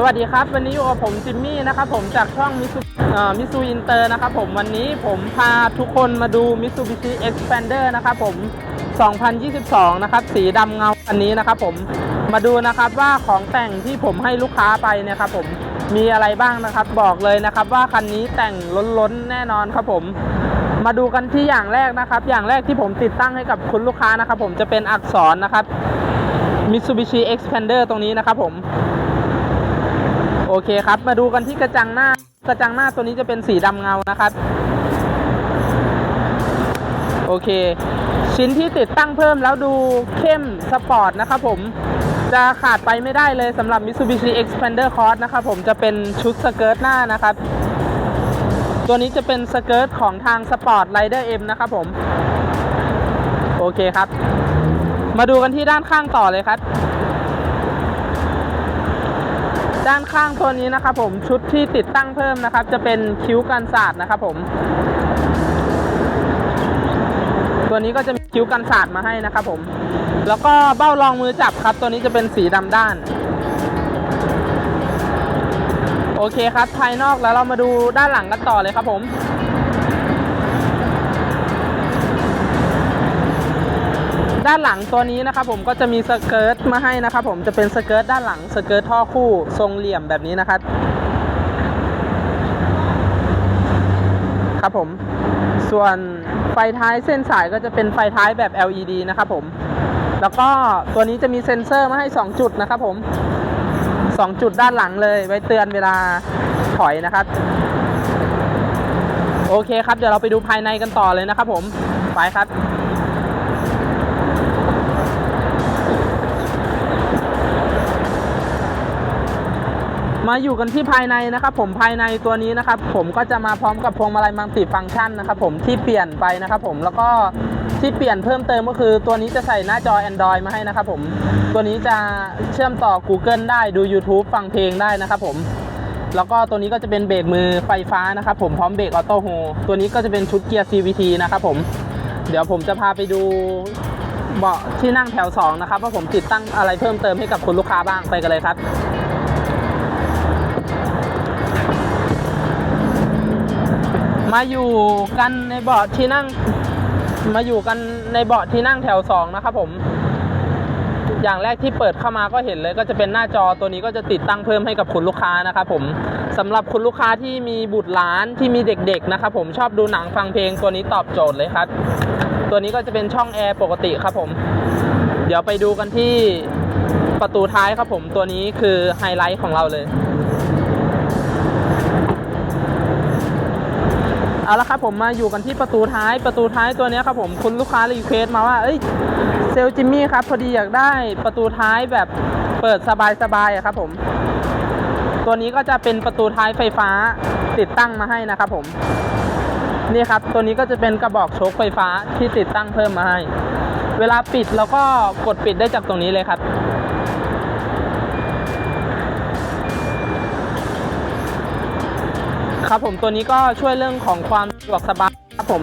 สวัสดีครับ วันนี้อยู่กับผมจิมมี่นะครับผมจากช่องมิซูมิซูอินเตอร์นะครับผมวันนี้ผมพาทุกคนมาดู Mitsubishi Expander นะครับผม 2022 นะครับ สีดำเงาอันนี้นะครับผมมาดูนะครับว่าของแต่งที่ผมให้ลูกค้าไปเนี่ยครับผมมีอะไรบ้างนะครับบอกเลยนะครับว่าคันนี้แต่งล้นๆแน่นอนครับผมมาดูกันที่อย่างแรกนะครับ อย่างแรกที่ผมติดตั้งให้กับคุณลูกค้านะครับผมจะเป็นอักษรนะครับ Mitsubishi Expander ตรงนี้นะครับผม โอเคครับ มาดูกันที่กระจังหน้า กระจังหน้าตัวนี้จะเป็นสีดำเงานะครับ โอเค ชิ้นที่ติดตั้งเพิ่มแล้วดูเข้มสปอร์ตนะครับผมจะขาดไปไม่ได้เลยสำหรับ Mitsubishi Expander Cross นะครับผมจะเป็นชุดสเกิร์ตหน้านะครับ ตัวนี้จะเป็นสเกิร์ตของทาง Sport Rider M นะครับผม โอเคครับ มาดูกันที่ด้านข้างต่อเลยครับ ด้านข้างตัวนี้นะครับผมชุดที่ติดตั้งเพิ่มนะครับ จะเป็นคิ้วกันศาสตร์นะครับผม ตัวนี้ก็จะมีคิ้วกันศาสตร์มาให้นะครับผม แล้วก็เบ้ารองมือจับครับ ตัวนี้จะเป็นสีดำด้าน โอเคครับภายนอกแล้วเรามาดูด้านหลังกันต่อเลยครับผม ด้านหลังตัวนี้นะครับผมก็จะมีสเกิร์ตมาให้นะครับผมจะเป็นสเกิร์ตด้านหลังสเกิร์ตท่อคู่ทรงเหลี่ยมแบบนี้นะครับครับผมส่วนไฟท้ายเส้นสายก็จะเป็นไฟท้ายแบบ LED นะครับผมแล้วก็ตัวนี้จะมีเซ็นเซอร์มาให้ 2 จุดนะครับผม 2 จุดด้านหลังเลย ไว้เตือนเวลาถอยนะครับ โอเคครับ เดี๋ยวเราไปดูภายในกันต่อเลยนะครับผม ไปครับ มาอยู่กันที่ภายในนะครับ ผมภายในตัวนี้นะครับ ผมก็จะมาพร้อมกับพวงมาลัยมัลติฟังก์ชันนะครับ ผมที่เปลี่ยนไปนะครับ ผมแล้วก็ที่เปลี่ยนเพิ่มเติมก็คือตัวนี้จะใส่หน้าจอ Android มาให้นะครับผมตัวนี้จะเชื่อมต่อ Google ได้ดู YouTube ฟังเพลงได้นะครับผมแล้วก็ตัวนี้ก็จะเป็นเบรกมือไฟฟ้านะครับผมพร้อมเบรกออโต้โฮตัวนี้ก็จะเป็นชุดเกียร์ CVT นะครับผมเดี๋ยวผมจะพาไปดูเบาะที่นั่งแถวสองนะครับว่าผมติดตั้งอะไรเพิ่มเติมให้กับคุณลูกค้าบ้างไปกันเลยครับ มาอยู่กันในเบาะที่นั่ง มาอยู่กันในเบาะที่นั่งแถวสองนะครับผม อย่างแรกที่เปิดเข้ามาก็เห็นเลย ก็จะเป็นหน้าจอตัวนี้ก็จะติดตั้งเพิ่มให้กับคุณลูกค้านะครับผมสำหรับคุณลูกค้าที่มีบุตรหลานที่มีเด็กๆนะครับผมชอบดูหนังฟังเพลงตัวนี้ตอบโจทย์เลยครับ ตัวนี้ก็จะเป็นช่องแอร์ปกติครับผม เดี๋ยวไปดูกันที่ประตูท้ายครับผมตัวนี้คือไฮไลท์ของเราเลย เอาละครับผมมาอยู่กันที่ประตูท้ายประตูท้ายตัวนี้ครับผมคุณลูกค้ารีเควสต์มาว่าเอ้ยเซลจิมมี่ครับพอดีอยากได้ประตูท้ายแบบเปิดสบายๆครับผม ตัวนี้ก็จะเป็นประตูท้ายไฟฟ้าติดตั้งมาให้นะครับผมนี่ครับ ตัวนี้ก็จะเป็นกระบอกโชคไฟฟ้าที่ติดตั้งเพิ่มมาให้ เวลาปิดเราก็กดปิดได้จากตรงนี้เลยครับ ครับผมตัวนี้ก็ช่วยเรื่องของความสะดวกสบายครับผม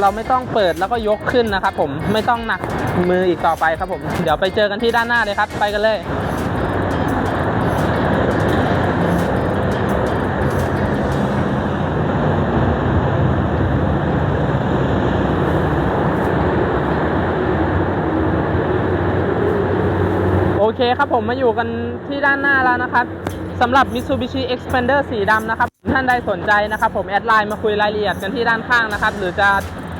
เราไม่ต้องเปิดแล้วก็ยกขึ้นนะครับผมไม่ต้องหนักมืออีกต่อไปครับผม เดี๋ยวไปเจอกันที่ด้านหน้าเลยครับ ไปกันเลยโอเคครับผมมาอยู่กันที่ด้านหน้าแล้วนะครับสำหรับ Mitsubishi Expander สีดำนะครับ ท่านใดสนใจนะครับ ผมแอดไลน์มาคุยรายละเอียดกันที่ด้านข้างนะครับ หรือจะ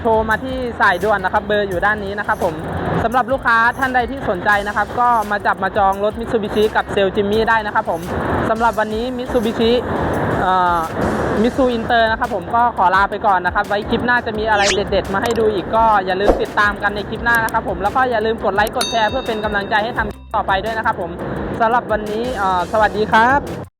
โทรมาที่สายด่วนนะครับ เบอร์อยู่ด้านนี้นะครับ ผมสำหรับลูกค้าท่านใดที่สนใจนะครับ ก็มาจับมาจองรถ Mitsubishi กับเซลลจิมมี่ได้นะครับ ผมสำหรับวันนี้ Mitsubishi มิซูอินเตอร์นะครับผมก็ขอลาไปก่อนนะครับ ไว้คลิปหน้าจะมีอะไรเด็ด ๆ มาให้ดูอีกก็อย่าลืมติดตามกันในคลิปหน้านะครับผมแล้วก็อย่าลืมกดไลค์กดแชร์เพื่อเป็นกำลังใจให้ทำต่อไปด้วยนะครับผมสำหรับวันนี้สวัสดีครับ